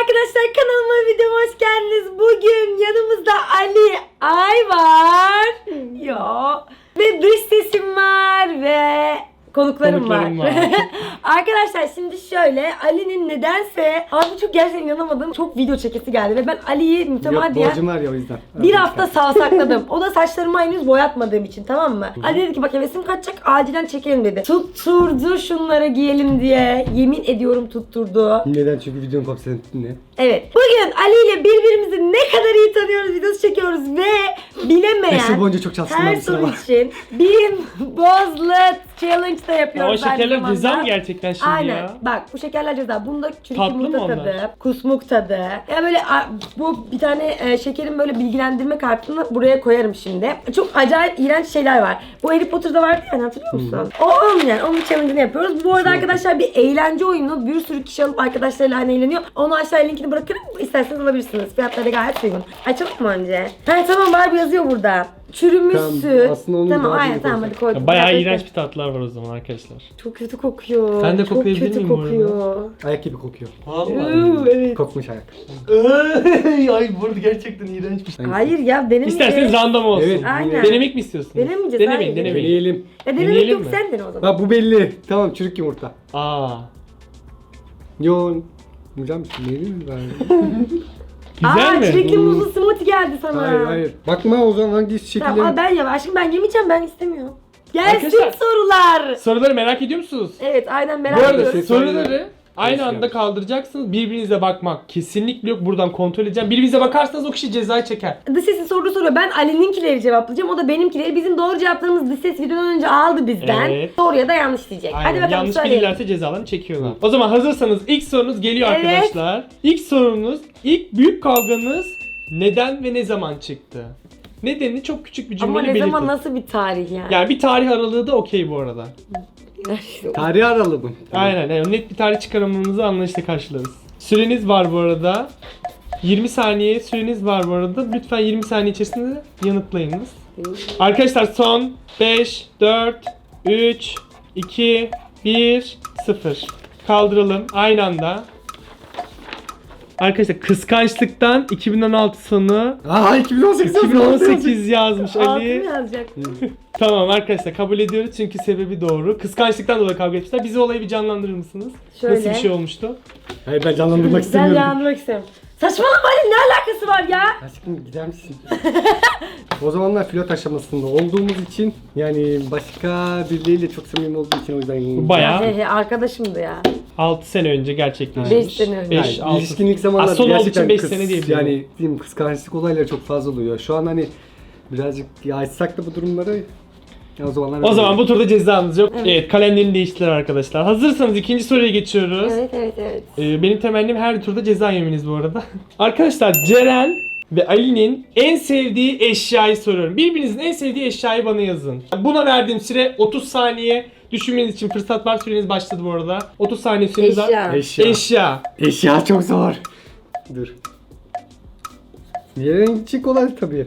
arkadaşlar kanalıma videoma hoş geldiniz. Bugün yanımızda Ali Ay var. Yo. Ve dış sesim var ve konuklarım, Konuklarım var. arkadaşlar şimdi şöyle Ali'nin nedense abi çok gerçekten inanamadım. Çok video çekesi geldi ve ben Ali'yi Yok mütemadiyen borcum var ya o yüzden. bir hafta savsakladım. O da saçlarımı henüz boyatmadığım için tamam mı? Ali dedi ki bak hevesim kaçacak acilen çekelim dedi. Tutturdu şunları giyelim diye. Yemin ediyorum tutturdu. Neden? Çünkü videonun kopyasını ne? Evet. Bugün Ali ile birbirimizi ne kadar iyi tanıyoruz videosu çekiyoruz ve bilemeyen Beş yıl boyunca çok çalıştım her ben soru için bir bozlet challenge o yapıyoruz aynı şekerler zamanda. ceza mı gerçekten şimdi Aynen. ya? Bak bu şekerler ceza. Bunda çürük Tatlı mı yumurta onlar? tadı, kusmuk tadı. Ya böyle a, bu bir tane e, şekerin böyle bilgilendirme kartını buraya koyarım şimdi. Çok acayip iğrenç şeyler var. Bu Harry Potter'da vardı ya hatırlıyor musun? O onun yani. Onun challenge'ını yapıyoruz. Bu arada arkadaşlar bir eğlence oyunu. Bir sürü kişi alıp arkadaşlarıyla hani eğleniyor. Onu aşağıya linkini bırakırım. İsterseniz alabilirsiniz. Fiyatları gayet uygun. Açalım mı önce? Ha tamam Barbie yazıyor burada. Çürümüş Tamam, süt. aslında onu Tamam Barbie'ye aynen tamam hadi koydum. Bayağı Bekle. iğrenç bir tatlar var o zaman arkadaşlar. Çok kötü kokuyor. Ben de Çok koklayabilir kötü miyim bu arada? kokuyor. Ayak gibi kokuyor. Iıı, evet. Kokmuş ayak. Ay bu arada gerçekten iğrenç bir şey. Hayır ya benim İsterseniz random olsun. Evet. Aynen. Denemek mi istiyorsunuz? Denemeyeceğiz, Denemeyin, hayır. denemeyin. Deneyelim. Ya denemek Deneyelim yok mi? sen dene o zaman. Bak bu belli. Tamam çürük yumurta. Aa. Yo. Hocam deneyelim mi ben? Güzel Aa, mi? çilekli Hmm. muzlu smoothie geldi sana. hayır hayır. Bakma o zaman hangi şekillerin... Tamam aa, ben ya aşkım ben yemeyeceğim ben istemiyorum. Gelsin Arkadaşlar- sorular. Soruları merak ediyor musunuz? Evet aynen merak Bu arada ediyorum. şey soruları. Aynı anda kaldıracaksınız. Birbirinize bakmak kesinlikle yok. Buradan kontrol edeceğim. Birbirinize bakarsanız o kişi cezayı çeker. Dış sesin soru soruyor. Ben Ali'ninkileri cevaplayacağım. O da benimkileri. Bizim doğru cevaplarımız dış ses videodan önce aldı bizden. Evet. Doğruya da yanlış diyecek. Aynen. Hadi bakalım Yanlış söyleyelim. bilirlerse cezalarını çekiyorlar. O zaman hazırsanız ilk sorunuz geliyor Evet. arkadaşlar. İlk sorunuz, ilk büyük kavganız neden ve ne zaman çıktı? Nedeni çok küçük bir Ama cümleyle ne belirtin. zaman nasıl bir tarih yani? Yani bir tarih aralığı da okey bu arada. Tarih aralı mı? Aynen. Yani net bir tarih çıkarımınızı anlayışla karşılarız. Süreniz var bu arada. 20 saniye süreniz var bu arada. Lütfen 20 saniye içerisinde yanıtlayınız. Arkadaşlar son 5, 4, 3, 2, 1, 0. Kaldıralım aynı anda. Arkadaşlar kıskançlıktan 2016 sonu Aa 2018 yazıyor. 2018 yazmış Ali. yazacak? Tamam arkadaşlar kabul ediyoruz çünkü sebebi doğru. Kıskançlıktan dolayı kavga etmişler. Bizi olayı bir canlandırır mısınız? Şöyle. Nasıl bir şey olmuştu? Hayır ben canlandırmak Ben istemiyorum. yanmak istiyorum. Saçmalama Ali ne alakası var ya? Aşkım gider misin? o zamanlar flört aşamasında olduğumuz için yani başka birileriyle çok samimi olduğu için o yüzden Bayağı He he arkadaşımdı ya. 6 sene önce gerçekleşmiş. Beş sene önce. Beş, Yani altı. ilişkinin ilk zamanlarda Az son olduğu için gerçekten beş kıs- sene diyebilirim. Yani diyeyim, kıskançlık olayları çok fazla oluyor. Şu an hani birazcık ya açsak da bu durumları ya o zamanlar O zaman bu turda cezamız yok. Evet, Evet. kalemlerini değiştiler arkadaşlar. Hazırsanız ikinci soruya geçiyoruz. Evet evet evet. Ee, benim temennim her turda ceza yemeniz bu arada. arkadaşlar Ceren ve Ali'nin en sevdiği eşyayı soruyorum. Birbirinizin en sevdiği eşyayı bana yazın. Buna verdiğim süre 30 saniye. Düşünmeniz için fırsat var. Süreniz başladı bu arada. 30 saniye süreniz var. Eşya. Eşya. Eşya. Eşya çok zor. Dur. Yerin için kolay tabii.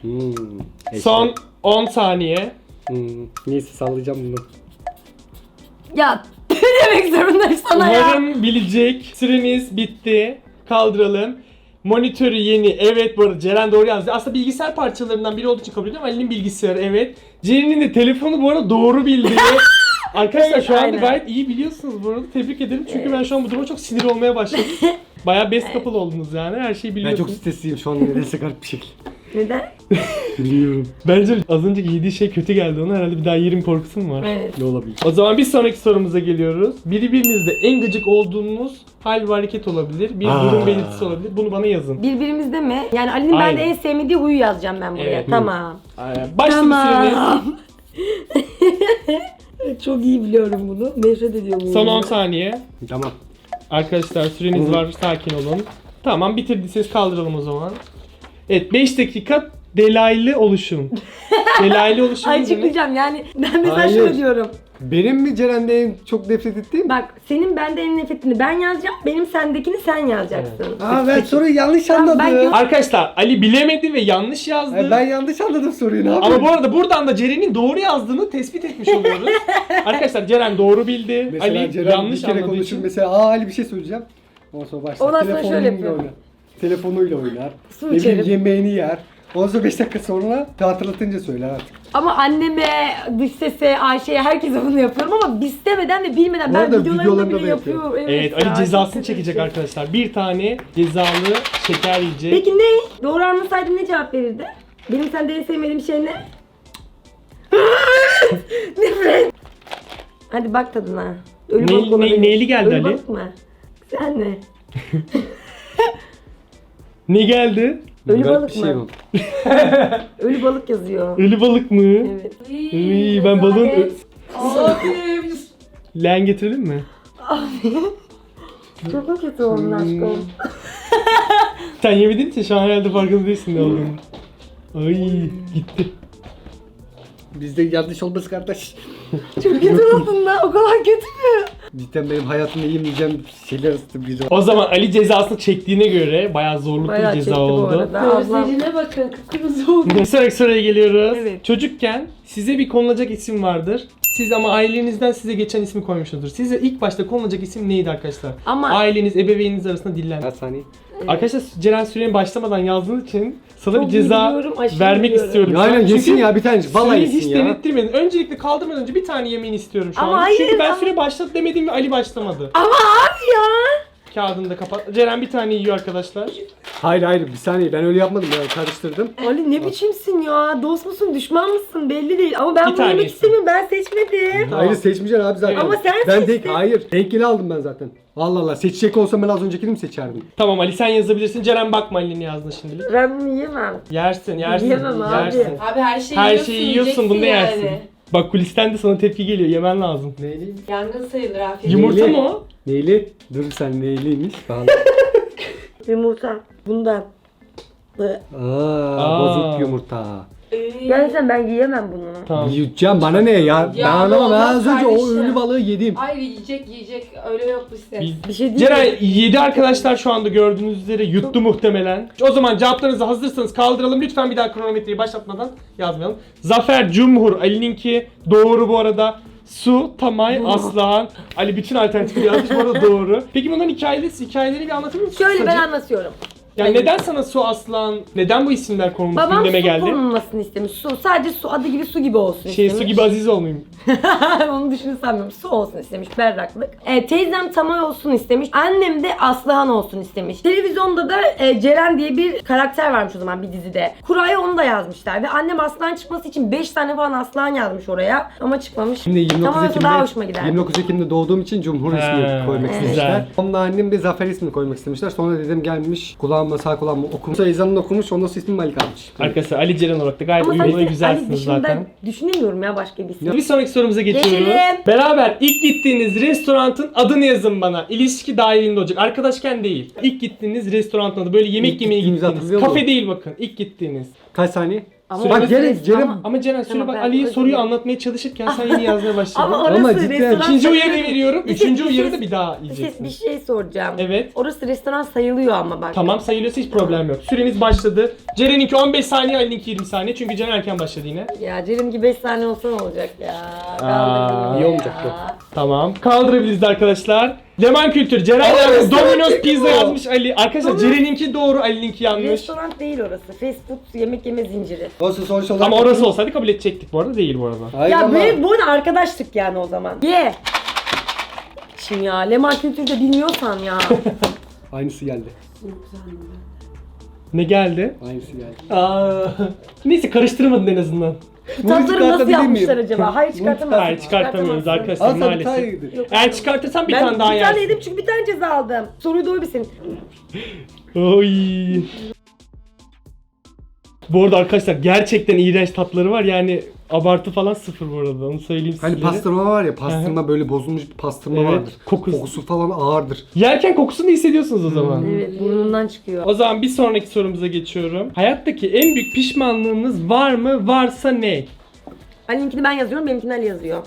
Hmm, eşya. Son 10 saniye. Hmm, neyse sallayacağım bunu. Ya ne demek zorundayım sana ya? Umarım bilecek. Süreniz bitti. Kaldıralım. Monitörü yeni. Evet bu arada Ceren doğru yazdı. Aslında bilgisayar parçalarından biri olduğu için kabul ediyorum. Ali'nin bilgisayarı evet. Ceren'in de telefonu bu arada doğru bildi. Arkadaşlar şu anda aynen. gayet iyi biliyorsunuz bu arada. Tebrik ederim. Çünkü ben şu an bu duruma çok sinir olmaya başladım. Bayağı best couple oldunuz yani. Her şeyi Ben çok biliyorsunuz. stresliyim şu an neredeyse garip bir şekilde. Neden? Bilmiyorum. Bence az önceki yediği şey kötü geldi ona. Herhalde bir daha yerim korkusu mu var? Evet. Ne olabilir? O zaman bir sonraki sorumuza geliyoruz. Birbirinizde en gıcık olduğunuz hal ve hareket olabilir. Bir Aa. durum belirtisi olabilir. Bunu bana yazın. Birbirimizde mi? Yani Ali'nin bende Aynen. en sevmediği huyu yazacağım ben buraya. Evet. Tamam. Süreniz. Tamam. Çok iyi biliyorum bunu. Nefret ediyorum. Son bunu. 10 saniye. Tamam. Arkadaşlar süreniz var. Sakin olun. Tamam bitirdiyseniz kaldıralım o zaman. Evet 5 dakika delaylı oluşum. delaylı oluşum Ay ne demek? açıklayacağım yani ben mesela Hayır. şöyle diyorum. Benim mi Ceren'de en çok nefret ettiğim? Bak senin bende en nefretini ben yazacağım. Benim sendekini sen yazacaksın. Aa ben soruyu yanlış Tamam, anladım. ben gö- Arkadaşlar Ali bilemedi ve yanlış yazdı. Ben yanlış anladım soruyu ne yapayım? Ama bu arada buradan da Ceren'in doğru yazdığını tespit etmiş oluyoruz. Arkadaşlar Ceren doğru bildi. Mesela Ali Ceren yanlış bir kere anladığı konuşur için. mesela aa Ali bir şey söyleyeceğim. Ondan sonra başlar. Ondan sonra şöyle yapıyor. Telefonuyla oynar. Su ne bileyim içerim. yemeğini yer. Ondan sonra 5 dakika sonra hatırlatınca söyler artık. Ama anneme, dış sese, Ayşe'ye herkese bunu yapıyorum ama istemeden ve bilmeden Bu ben arada videolarımda videolarında bile da yapıyor. yapıyorum. Evet ya, Ali cezasını çok çekecek kötü. arkadaşlar. Bir tane cezalı şeker yiyecek. Peki ne? Doğru anlasaydım ne cevap verirdi? Benim sende en sevmediğim şey ne? Nefret. Hadi bak tadına. Ölü Ne- balık ne- olabilir. neyli geldi Ölü Ali? balık mı? Sen ne? Ne geldi? Ölü Garip balık bir şey mı? Ölü balık yazıyor. Ölü balık mı? Evet. İyi, ben balığın ö- Abi. leğen getirelim mi? Çok mu kötü oldun aşkım? Sen yemediğin için şu an herhalde farkında değilsin ne olduğunu. Ay gitti. Bizde yanlış olması kardeş. Çok kötü oldun lan. O kadar kötü mü? Cidden benim hayatımda yemeyeceğim şeyler biri. O zaman Ali cezasını çektiğine göre bayağı zorlu Bayağı bir çekti ceza bu oldu. arada. Ablam. Gözlerine bakın kıpkırmızı oldu. Bir sonraki soruya geliyoruz. Evet. Çocukken size bir konulacak isim vardır. Siz ama ailenizden size geçen ismi koymuşsunuzdur. Size ilk başta konulacak isim neydi arkadaşlar? Ama- Aileniz, ebeveyniniz arasında dillen. Kaç Arkadaşlar Ceren sürenin başlamadan yazdığınız için sana Çok bir ceza biliyorum, aşırı vermek biliyorum. istiyorum. Ya aynen yesin Çünkü ya bir tane. Vallahi Süreyi yesin hiç ya. denettirmedin. Öncelikle kaldırmadan önce bir tane yemeğini istiyorum şu Ama an. hayır, Çünkü ben ama- süre başlat demedim ve Ali başlamadı. Ama abi ya. Kağıdını da kapat. Ceren bir tane yiyor arkadaşlar. Hayır hayır bir saniye ben öyle yapmadım ben karıştırdım. Ali ne biçimsin ya? Dost musun, düşman mısın belli değil. Ama ben Bir bunu tane yemek yesin. istemiyorum. Ben seçmedim. Hayır seçmeyeceksin abi zaten. Ama sen Ben seçtin. denk hayır denkeli aldım ben zaten. Allah Allah seçecek olsam ben az öncekini mi seçerdim? Tamam Ali sen yazabilirsin. Ceren bakma Ali'nin yazdığına şimdilik. Ben bunu yiyemem. Yersin, yersin. Yiyemem abi. yersin. Abi her şeyi Her yiyorsun, şeyi yiyorsun, bunu da yiyeceksin yersin. Bak kulisten de sana tepki geliyor. Yemen lazım. Neyli? Yangın sayılır afiyet. Yumurta Neyli? mı o? Neyli? Dur sen neyliymiş? Bağla. Yumurta. Bundan. Aa, Aa. bozuk yumurta. Gerçekten ben yiyemem bunu. Tamam. Yiyeceğim bana ne ya? ben anlamam ben az önce o kardeşim. ölü balığı yedim. Hayır yiyecek yiyecek öyle yok bu ses. Bir şey değil. Ceren 7 arkadaşlar şu anda gördüğünüz üzere yuttu muhtemelen. O zaman cevaplarınızı hazırsanız kaldıralım. Lütfen bir daha kronometreyi başlatmadan yazmayalım. Zafer Cumhur Ali'ninki doğru bu arada. Su, Tamay, Aslan. Ali bütün alternatifleri yazmış bu arada doğru. Peki bunların hikayesi, hikayeleri bir anlatır mısın? Şöyle ben kısaca? anlatıyorum. Yani neden sana Su, Aslan, neden bu isimler konulmuş Babam gündeme su geldi? konulmasını istemiş. Su. Sadece su adı gibi su gibi olsun Şey istemiş. Su gibi aziz olmayayım. Onu sanmıyorum. Su olsun istemiş. Berraklık. E, teyzem Tamay olsun istemiş. Annem de Aslıhan olsun istemiş. Televizyonda da e, Ceren diye bir karakter varmış o zaman bir dizide. Kuraya onu da yazmışlar. Ve annem Aslıhan çıkması için 5 tane falan Aslıhan yazmış oraya. Ama çıkmamış. Şimdi 29 Tamay olsa daha hoşuma gider. 29 Ekim'de doğduğum için Cumhur He, ismi koymak evet. istemişler. Güzel. Onunla annem de Zafer ismini koymak istemişler. Sonra dedem gelmiş kulağıma sağ kulağıma okumuş. Sonra ezanını okumuş ondan sonra ismim Malik almış. Arkadaşlar Ali Ceren olarak da gayet Ama uyumlu ve Ali güzelsiniz dışında zaten. düşünemiyorum ya başka bir isim. Bir sonraki sorumuza geçiyoruz. Geçelim. Beraber ilk gittiğiniz restoranın adını yazın bana. İlişki dahilinde olacak. Arkadaşken değil. İlk gittiğiniz restoranın adı. Böyle yemek İlk yemeye gittiğimizi hatırlıyor Kafe musun? değil bakın. İlk gittiğiniz. Kaç saniye? Ama Bak orası restoran- Ceren ama- Ama Ceren Tamam, bak ben Ali'ye soruyu anlatmaya çalışırken sen yeni yazmaya başladın. Ama Ama orası cidden- restoran İkinci uyarı sayılıyor. veriyorum. Bir şey- Üçüncü bir şey- uyarıda bir daha Bir şey, yiyeceksin. bir şey soracağım. Evet. Orası restoran sayılıyor ama bak. Tamam sayılıyorsa hiç problem yok. Süreniz başladı. Ceren'inki 15 saniye, Ali'ninki 20 saniye. Çünkü Ceren erken başladı yine. Ya Ceren gibi 5 saniye olsa ne olacak ya? Aa, iyi olmayacak bu. Tamam. Kaldırabiliriz de arkadaşlar. Leman Kültür. Ceren yazmış. Domino's Pizza yazmış Ali. Arkadaşlar Domino's- Ceren'inki doğru, Ali'ninki yanlış. Restoran değil orası. Fast food yemek yeme zinciri. Olsun sonuç olarak. Ama orası olsaydı kabul edecektik bu arada değil bu arada. Hayır ya ama. böyle bu arada arkadaştık yani o zaman. Ye. Şimdi ya Leman kültürde bilmiyorsan ya. Aynısı geldi. Ne geldi? Aynısı geldi. Aa, neyse karıştırmadın en azından. Tatları nasıl çıkartabilir yapmışlar acaba? Hayır çıkartamazsın. Hayır çıkartamıyoruz arkadaşlar sen bir maalesef. tane. Yok, Eğer çıkartırsan bir ben tane daha bir tane yersin. yedim çünkü bir tane ceza aldım. Soruyu doğru bilsin. Oy. Bu arada arkadaşlar gerçekten iğrenç tatları var yani abartı falan sıfır bu arada onu söyleyeyim Hani sizlere. pastırma var ya pastırma böyle bozulmuş bir pastırma Evet, vardır. kokusu. Kokusu falan ağırdır. Yerken kokusunu hissediyorsunuz o zaman. Evet burnundan çıkıyor. O zaman bir sonraki sorumuza geçiyorum. Hayattaki en büyük pişmanlığınız var mı? Varsa ne? Ali'ninkini ben yazıyorum, benimkini Ali yazıyor.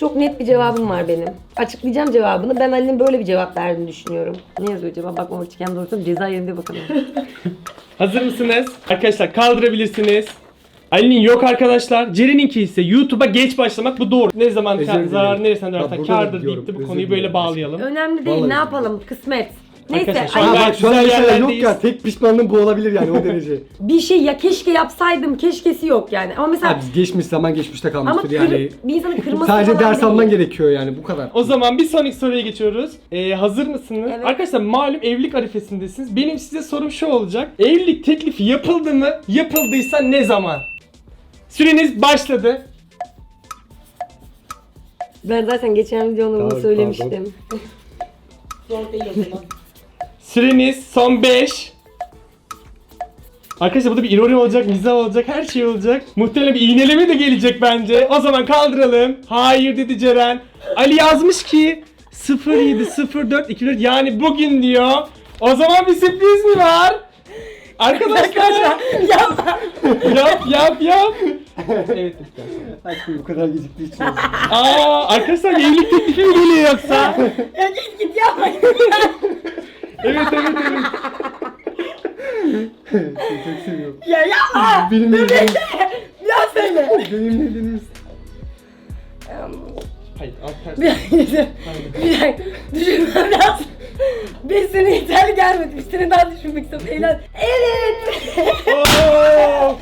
Çok net bir cevabım var benim. Açıklayacağım cevabını. Ben Ali'nin böyle bir cevap verdiğini düşünüyorum. Ne yazıyor acaba? Bakmamak için doğrusu ceza yerinde bakalım. Hazır mısınız? Arkadaşlar kaldırabilirsiniz. Ali'nin yok arkadaşlar. Ceren'inki ise YouTube'a geç başlamak bu doğru. Ne zaman Özür kar, dilerim. zarar neresinden Bak dönersen burada da kardır diyorum, deyip de bu özür konuyu böyle dilerim. bağlayalım. Önemli değil Vallahi ne yapalım kısmet. Neyse Arkadaşlar, ay- şu an Aa bak şu an Güzel mesela yok yerlerdeyiz. ya tek pişmanlığım bu olabilir yani o derece. bir şey ya keşke yapsaydım keşkesi yok yani. Ama mesela Abi geçmiş zaman geçmişte ama kalmıştır kır, yani. bir insanın kırması Sadece falan ders değil. alman gerekiyor yani bu kadar. O zaman bir sonraki soruya geçiyoruz. Ee, hazır mısınız? Evet. Arkadaşlar malum evlilik arifesindesiniz. Benim size sorum şu olacak. Evlilik teklifi yapıldı mı? Yapıldıysa ne zaman? Süreniz başladı. Ben zaten geçen videomda bunu Pardon, söylemiştim. Zor değil o zaman. Süreniz son 5. Arkadaşlar burada bir ironi olacak, mizah olacak, her şey olacak. Muhtemelen bir iğneleme de gelecek bence. O zaman kaldıralım. Hayır dedi Ceren. Ali yazmış ki 0704 24 yani bugün diyor. O zaman bir sürpriz mi var? Arkadaşlar Yapma. yap yap yap. Evet lütfen. Aşkım bu kadar geciktiği için. Aa arkadaşlar evlilik teklifi mi geliyor yoksa? ya git git yapma. Evet evet evet. Seni çok seviyorum. ya yapma. Benimle evlenir. Bir daha söyle. Benimle evlenir misin? Hayır alt ters. Bir dakika. Bir dakika. Düşünmem lazım. Beş sene yeterli gelmedi. Bir sene daha düşünmek istiyorum. Eğlen. Evet. Oo!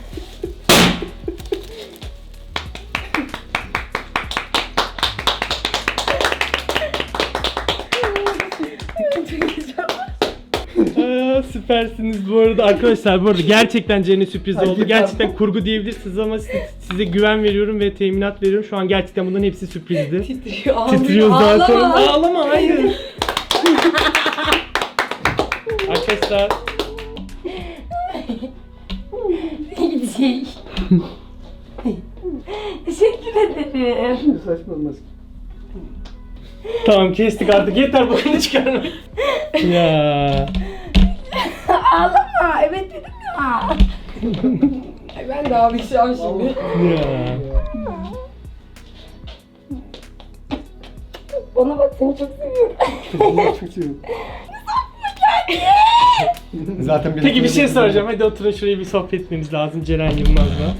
Süpersiniz bu arada arkadaşlar bu arada gerçekten Ceren'e sürpriz oldu. Gerçekten kurgu diyebilirsiniz ama size, size güven veriyorum ve teminat veriyorum. Şu an gerçekten bunların hepsi sürprizdi. Titriyor. ağlıyor. Titriyor zaten. Ağlama. Ağlama hayır. arkadaşlar Gidecek. Teşekkür ederim. Saçmalama. tamam kestik artık yeter bokunu çıkarmayın. ya. Ay, Ben de ağlayacağım şimdi. Ya. Bana bak seni çok seviyorum. Vallahi çok seviyorum. Zaten Peki bir şey soracağım. Hadi oturun şuraya bir sohbet etmemiz lazım Ceren Yılmaz'la.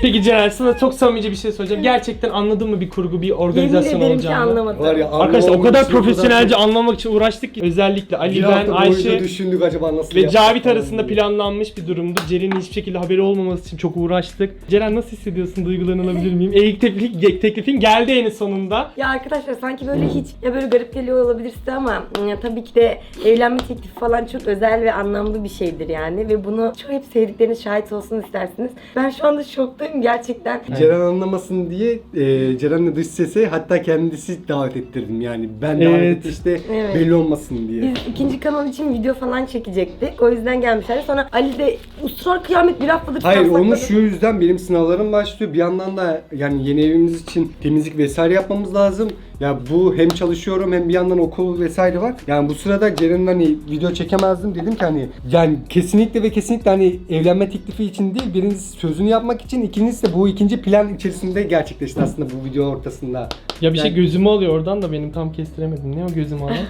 Peki Ceren sana çok samimice bir şey soracağım. Gerçekten anladın mı bir kurgu, bir Yemin organizasyon ederim ki olacağını? anlamadım. Var ya Arkadaşlar o kadar profesyonelce anlamak için uğraştık ki özellikle Ali, Bir ben, Ayşe düşündük acaba nasıl ve yapsak Cavit falan arasında diye. planlanmış bir durumdu. Ceren'in hiçbir şekilde haberi olmaması için çok uğraştık. Ceren nasıl hissediyorsun? Duygularını alabilir miyim? Evlilik teklif, teklifin geldi en sonunda. Ya arkadaşlar sanki böyle hiç ya böyle garip geliyor olabilir size ama ya tabii ki de evlenme teklifi falan çok özel ve anlamlı bir şeydir yani ve bunu çok hep sevdikleriniz şahit olsun istersiniz. Ben şu anda şoktayım gerçekten. Ceren anlamasın diye e, Ceren'le dış sese hatta kendisi davet ettirdim yani ben davet Evet. etti işte Evet. belli olmasın diye. Biz ikinci kanal için video falan çekecektik. O yüzden gelmişler. Sonra Ali de ısrar kıyamet bir haftadır Hayır kitap onu sakladı. şu yüzden benim sınavlarım başlıyor. Bir yandan da yani yeni evimiz için temizlik vesaire yapmamız lazım. Ya bu hem çalışıyorum hem bir yandan okul vesaire var. Yani bu sırada Ceren'in hani video çekemezdim dedim ki hani yani kesinlikle ve kesinlikle hani evlenme teklifi için değil birincisi sözünü yapmak için ikincisi de bu ikinci plan içerisinde gerçekleşti aslında bu video ortasında. Ya bir şey gözüme oluyor oradan da benim tam kestiremedim. Ne o gözüme olan?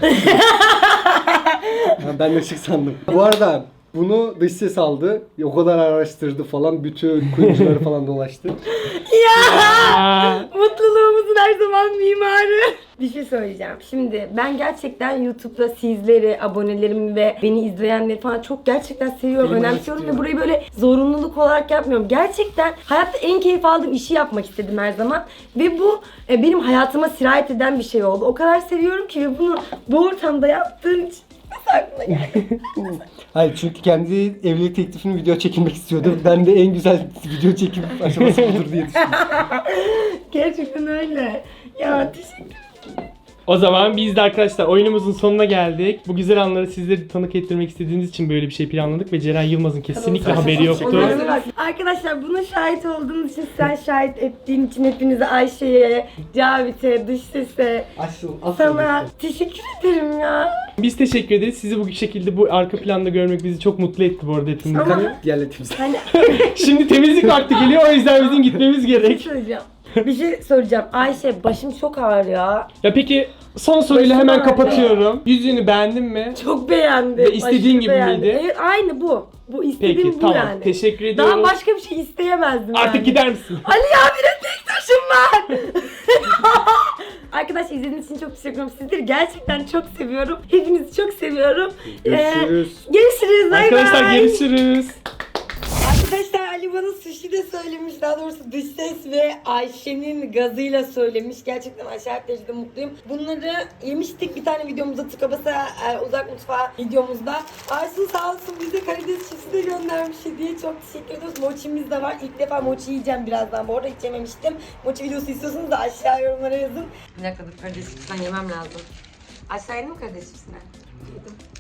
Ha, ben de ışık sandım. Bu arada bunu dış ses aldı. O kadar araştırdı falan. Bütün kuyumcuları falan dolaştı. Aa, Mutluluğumuzun her zaman mimarı. Bir şey söyleyeceğim. Şimdi ben gerçekten YouTube'da sizleri, abonelerimi ve beni izleyenleri falan çok gerçekten seviyorum, Benim önemsiyorum ve burayı böyle zorunluluk olarak yapmıyorum. Gerçekten hayatta en keyif aldığım işi yapmak istedim her zaman ve bu e, benim hayatıma sirayet eden bir şey oldu. O kadar seviyorum ki ve bunu bu ortamda yaptığım için? Hayır çünkü kendi evlilik teklifini video çekilmek istiyordu. Ben de en güzel video çekim aşaması budur diye düşündüm. Gerçekten öyle. Ya teşekkür O zaman biz de arkadaşlar oyunumuzun sonuna geldik. Bu güzel anları sizlere tanık ettirmek istediğimiz için böyle bir şey planladık ve Ceren Yılmaz'ın kesinlikle Tamam, haberi yoktu. ederim. Onlara bak. Arkadaşlar buna şahit olduğunuz için sen şahit ettiğin için hepinize Ayşe'ye, Cavit'e, dış sese, Asıl, asıl sana teşekkür ederim ya. Biz teşekkür ederiz. Sizi bu şekilde bu arka planda görmek bizi çok mutlu etti bu arada hepimizi. Ama- Diğerle. Hani Şimdi temizlik vakti geliyor o yüzden bizim gitmemiz bir şey gerek. söyleyeceğim. Bir şey söyleyeceğim. Ayşe başım çok ağrıyor ya. Ya peki son soruyla Başım hemen ağrıyor. kapatıyorum. Yüzüğünü beğendin mi? Çok beğendim. Ve istediğin aşırı gibi beğendim. miydi? Evet aynı bu. Bu istediğim Peki bu tamam. yani. Teşekkür ediyorum. Daha başka bir şey isteyemezdim Artık yani. gider misin? Ali abine tek taşım var. Arkadaşlar izlediğiniz için çok teşekkür ederim. Sizleri gerçekten çok seviyorum. Hepinizi çok seviyorum. Ee, Görüşürüz. görüşürüz. Bay Arkadaşlar bay. görüşürüz. Arkadaşlar Ali bana sushi de söylemiş. Daha doğrusu dış ses ve Ayşe'nin gazıyla söylemiş. Gerçekten her derecede mutluyum. Bunları yemiştik bir tane videomuzda tıka basa e, uzak mutfağı videomuzda. Aysun sağ olsun bize karides çipsi de göndermiş hediye. Çok teşekkür ediyoruz. Mochimiz de var. İlk defa mochi yiyeceğim birazdan. Bu arada hiç yememiştim. Mochi videosu istiyorsanız da aşağı yorumlara yazın. Bir dakika dur karides çipsinden yemem lazım. Aşağı yedim mi karides çipsine? Yedim.